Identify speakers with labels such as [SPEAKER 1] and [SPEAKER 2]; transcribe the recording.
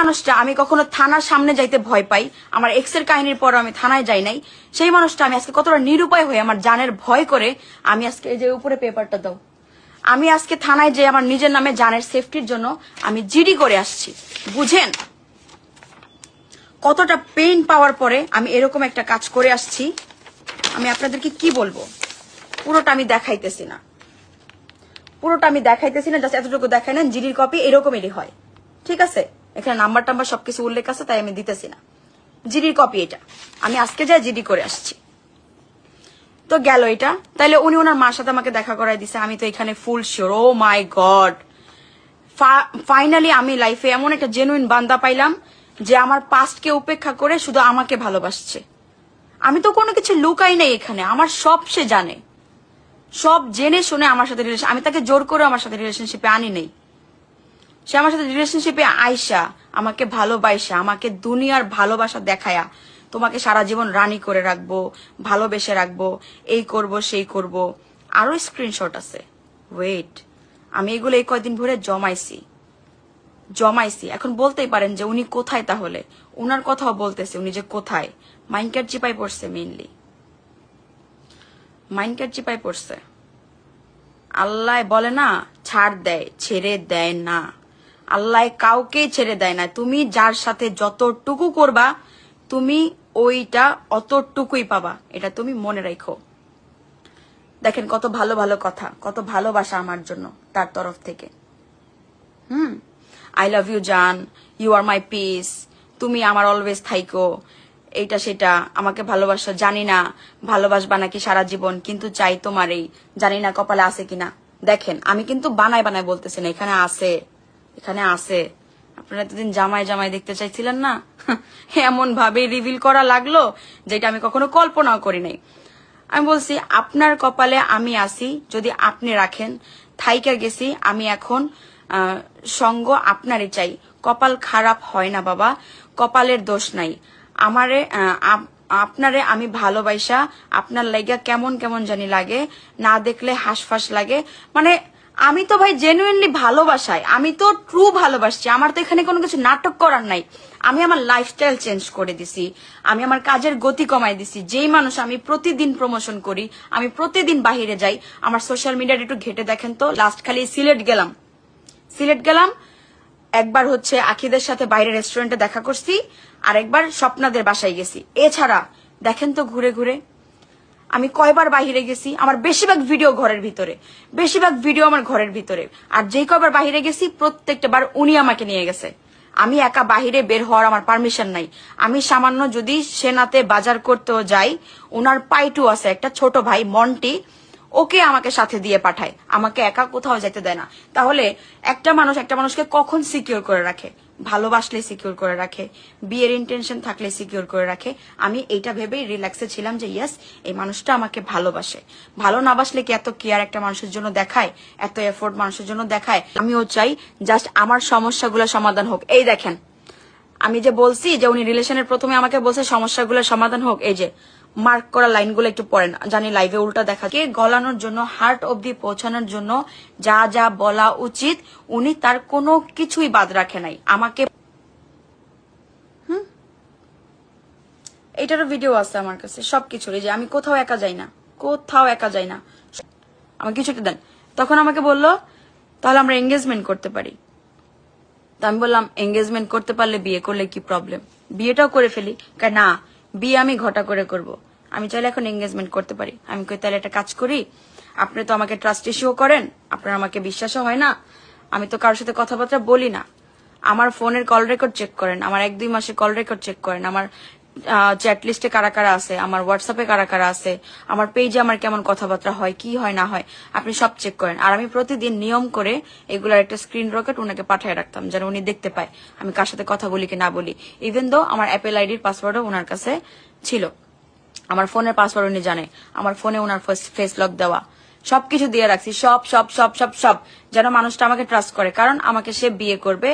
[SPEAKER 1] মানুষটা আমি কখনো থানার সামনে যাইতে ভয় পাই। আমার এক্সের কাহিনীর পর আমি থানায় যাই নাই। সেই মানুষটা আমি আজকে কতটা নিরুপায় হয়ে আমার জানের ভয় করে আমি আজকে এই যে উপরে পেপারটা দাও। আমি আজকে থানায় যে আমার নিজের নামে জানের সেফটির জন্য আমি জিডি করে আসছি। বুঝেন? কতটা পেইন পাওয়ার পরে আমি এরকম একটা কাজ করে আসছি। আমি আপনাদেরকে কি বলব? পুরোটা আমি দেখাইতেছি না। পুরোটা আমি দেখাইতেছি না, জাস্ট এতটুকু দেখাই না জিডির কপি এরকমেরই হয়। ঠিক আছে? এখানে নাম্বার টাম্বার সবকিছু উল্লেখ আছে, তাই আমি দিতেছি না। জিডির কপি এটা। আমি আজকে যাই জিডি করে আসছি। তো গেল এটা। তাইলে উনি ওনার মার সাথে আমাকে দেখা করাই দিছে। আমি তো এখানে full sure oh my god finally আমি লাইফে এমন একটা জেনুইন বান্দা পাইলাম যে আমার পাস্টকে উপেক্ষা করে শুধু আমাকে ভালোবাসছে। আমি তো কোনো কিছু লুকাই নাই এখানে। আমার সব সে জানে। সব জেনে শুনে আমার সাথে রিলেশন আমি তাকে জোর করে আমার সাথে রিলেশনশিপে আনি নেই। সে আমার সাথে রিলেশনশিপে আইসা, আমাকে ভালোবাসা আমাকে দুনিয়ার ভালোবাসা দেখায়া, তোমাকে সারা জীবন রানী করে রাখব, ভালোবেসে রাখব, এই করব, সেই করব। আরও স্ক্রিনশট আছে। ওয়েট আমি এগুলো এই কয়দিন ভরে জমাইছি। জমাইছি। এখন বলতেই পারেন যে উনি কোথায় তাহলে? উনার কথাও বলতেছে উনি যে কোথায়? মাইনকার চিপাই পড়ছে মেইনলি মাইনকার চিপাই পড়ছে। আল্লাহ বলে না, ছাড় দেয়, ছেড়ে দেয় না। আল্লাহ কাউকে ছেড়ে দেয় না। তুমি যার সাথে যতটুকু করবা, তুমি ওইটা অতটুকুই পাবা। এটা তুমি মনে রাখো। দেখেন কত ভালো ভালো কথা, কত ভালোবাসা আমার জন্য তার তরফ থেকে। হুম? আই লাভ ইউ জান ইউ আর মাই পিস তুমি আমার অলওয়েজ থাইকো। এইটা সেটা, আমাকে ভালোবাসো। জানি না, ভালোবাসবা নাকি সারা জীবন, কিন্তু চাই তোমারই। জানি না কপালে আছে কিনা। দেখেন, আমি কিন্তু বানায় বানায় বলতেছি না, এখানে আছে। এখানে আছে আপনারা এতদিন জামাই জামাই দেখতে চাইছিলেন না? এমন ভাবে রিভিল করা লাগল, যেটা আমি কখনো কল্পনাও করি নাই। আমি বলছি, আপনার কপালে আমি আসি যদি আপনি রাখেন, থাইকা গেছি, আমি এখন সঙ্গ আপনারই চাই। কপাল খারাপ হয় না বাবা, কপালের দোষ নাই। আমারে আপ- আপনারে আমি ভালোবাসা, আপনার লাইগা কেমন কেমন জানি লাগে, না দেখলে হাসফাস লাগে। মানে আমি তো ভাই জেনুইনলি ভালোবাসাই। আমি তো ট্রু ভালোবাসছি। আমার তো এখানে কোনো কিছু নাটক করার নাই। আমি আমার লাইফস্টাইল চেঞ্জ করে দিছি। আমি আমার কাজের গতি কমাই দিছি। যেই মানুষ আমি প্রতিদিন প্রমোশন করি, আমি প্রতিদিন বাহিরে যাই, আমার সোশ্যাল মিডিয়াটা একটু ঘেটে দেখেন তো। লাস্ট খালি সিলেট গেলাম। সিলেট গেলাম, একবার হচ্ছে আখিদের সাথে বাইরে রেস্টুরেন্টে দেখা করছি আর একবার স্বপ্নাদের বাসায় গেছি। এছাড়া, দেখেন তো ঘুরে ঘুরে। আমি কয়বার বাইরে গেছি, আমার বেশিরভাগ ভিডিও ঘরের ভিতরে। বেশিরভাগ ভিডিও আমার ঘরের ভিতরে। আর যেই কয়বার বাহিরে গেছি প্রত্যেকটা বার উনি আমাকে নিয়ে গেছে। আমি একা বাহিরে বের হওয়ার আমার পারমিশন নাই। আমি সামান্য যদি সেনাতে বাজার করতেও যাই ওনার পাইটু আছে, একটা ছোট ভাই, মন্টি, ওকে আমাকে সাথে দিয়ে পাঠায়। আমাকে একা কোথাও যেতে দেয় না। তাহলে একটা মানুষ একটা মানুষকে কখন সিকিউর করে রাখে? ভালোবাসলে সিকিউর করে রাখে, বিয়ের ইন্টেনশন থাকলে সিকিউর করে রাখে। আমি এইটা ভেবেই রিল্যাক্সে ছিলাম যে ইয়েস এই মানুষটা আমাকে ভালোবাসে। ভালো না বাসলে কি এত কেয়ার একটা মানুষের জন্য দেখায়? এত এফোর্ট মানুষের জন্য দেখায়? আমিও চাই জাস্ট আমার সমস্যাগুলো সমাধান হোক। এই দেখেন, আমি যে বলছি যে উনি রিলেশনের প্রথমে আমাকে বলছে সমস্যাগুলো সমাধান হোক। এই যে মার্ক করা লাইনগুলো একটু পড়েন। জানি লাইভে উল্টা দেখা কে গলানোর জন্য হার্ট অবধি পৌঁছানোর জন্য যা যা বলা উচিত, উনি তার কোনো কিছুই বাদ রাখে নাই। আমাকে এটারও ভিডিও আছে আমার কাছে সবকিছুর যে আমি কোথাও একা যাই না, কোথাও একা যাই না। আমাকে কিছুটা দেন। তখন আমাকে বলল, তাহলে আমরা এঙ্গেজমেন্ট করতে পারি। তো আমি বললাম এঙ্গেজমেন্ট করতে পারলে বিয়ে করলে কি প্রবলেম বিয়েটাও করে ফেলি। না বিয়ে আমি ঘটা করে করব। আমি চাইলে এখন এঙ্গেজমেন্ট করতে পারি। আমি কই, তাহলে একটা কাজ করি। আপনি তো আমাকে ট্রাস্ট ইস্যুও করেন। আপনার আমাকে বিশ্বাসও হয় না। আমি তো কারোর সাথে কথাবার্তা বলি না। আমার ফোনের কল রেকর্ড চেক করেন। আমার এক দুই মাসের কল রেকর্ড চেক করেন। আমার চ্যাট লিস্টে কারা কারা আছে? আমার হোয়াটসঅ্যাপে কারা কারা আছে? আমার পেজে আমার কেমন কথাবার্তা হয়? কি হয়, না হয়? আপনি সব চেক করেন। আর আমি প্রতিদিন নিয়ম করে এগুলার একটা স্ক্রিন রকেট ওনাকে পাঠিয়ে রাখতাম, যেন উনি দেখতে পায় আমি কার সাথে কথা বলি কি না বলি। ইভেন দো আমার অ্যাপেল আইডির পাসওয়ার্ডও ওনার কাছে ছিল। আমার ফোনের পাসওয়ার্ড উনি জানে। আমার ফোনে ওনার ফেস লক দেওয়া। সবকিছু দিয়ে রাখছি। সব সব সব সব সব। যেন মানুষটা আমাকে ট্রাস্ট করে। কারণ আমাকে সে বিয়ে করবে।